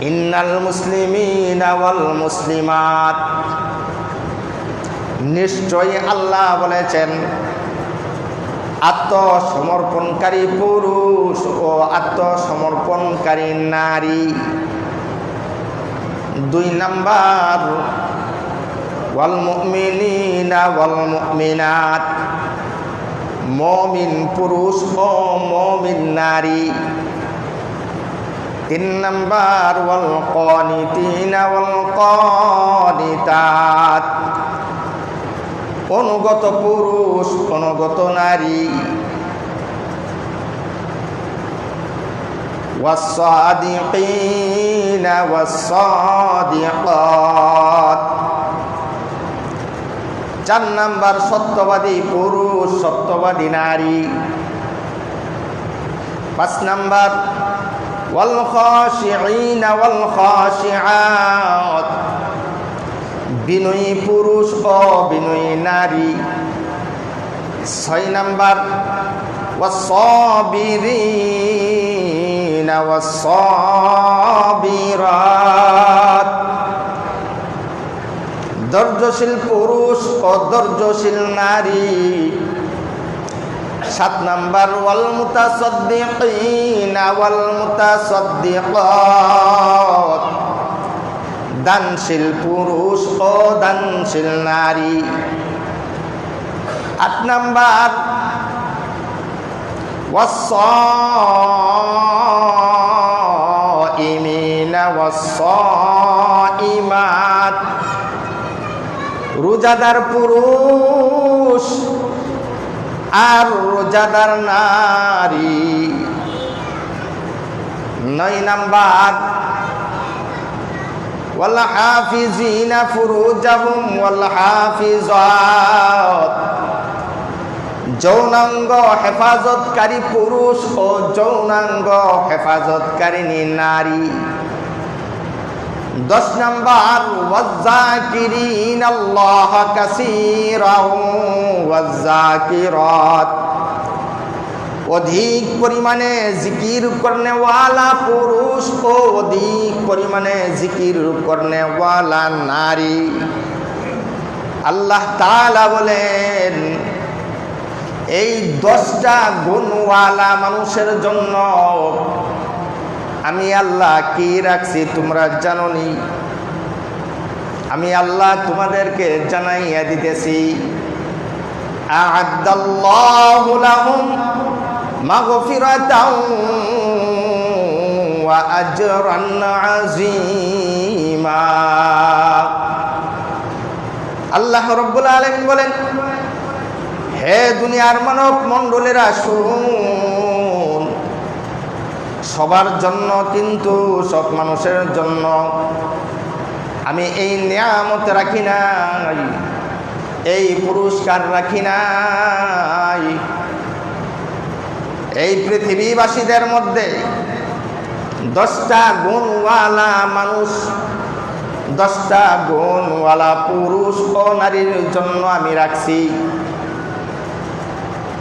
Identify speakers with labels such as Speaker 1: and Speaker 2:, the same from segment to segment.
Speaker 1: ইন্নাল মুসলিমিন ওয়াল মুসলিমাত। নিশ্চয়ই আল্লাহ বলেছেন, আত্মসমর্পণকারী পুরুষ ও আত্মসমর্পণকারী নারী। দুই নাম্বার মমিন পুরুষ ও মমিন নারী। তিন নাম্বার ওয়াল কনিতিনা ওয়াল কনিতাত অনুগত পুরুষ অনুগত নারী والصادقين والصادقات চার নাম্বার সত্যবাদী পুরুষ সত্যবাদী নারী পাঁচ নাম্বার ওয়াল খাশিঈনা ওয়াল খাশিআত বিনয়ী পুরুষ ও বিনয়ী নারী ছয় নাম্বার والصابرين والصابرات ধৈর্যশীল পুরুষ ও ধৈর্যশীল নারী সাত নাম্বার ওয়াল মুতাসাদ্দিকিনা ওয়াল মুতাসাদ্দিকাত দানশীল পুরুষ ও দানশীল নারী আট নাম্বার والصائمين والصائمات রোজাদার পুরুষ আর রোজাদার নারী নয় নাম্বার والحافظين فروجهم والحافظات যৌনাঙ্গ হেফাজতকারী পুরুষ ও যৌনাঙ্গ হেফাজতকারিণী নারী দশ নম্বর, ওয়াজ্জাকিরিন, আল্লাহ কাসীরাও ওয়াজ্জাকিরাত। অধিক পরিমাণে জিকির করনেওয়ালা পুরুষ ও অধিক পরিমাণে জিকির করনেওয়ালা নারী। আল্লাহ তালা বলেন, এই দশটা গুণওয়ালা মানুষের জন্য আমি আল্লাহ কি রাখছি তোমরা জাননি? আমি আল্লাহ তোমাদেরকে জানাইয়া দিতেছি। আল্লাহ রাব্বুল আলামিন বলেন, হে দুনিয়ার মানব মণ্ডলেরা শুন সবার জন্য কিন্তু সব মানুষের জন্য। আমি এই নিয়ামত রাখি নাই, এই পুরস্কার রাখি নাই। এই পৃথিবীবাসীদের মধ্যে দশটা গুণওয়ালা মানুষ, দশটা গুণওয়ালা পুরুষ ও নারীর জন্য আমি রাখছি।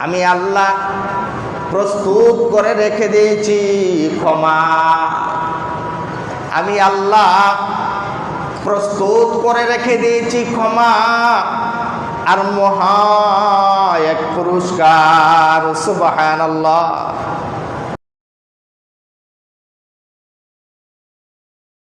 Speaker 1: আমি আল্লাহ প্রস্তুত করে রেখে দিয়েছি, ক্ষমা। আমি আল্লাহ প্রস্তুত করে রেখে দিয়েছি, ক্ষমা। আর মহা এক পুরস্কার সুবাহ আল্লাহ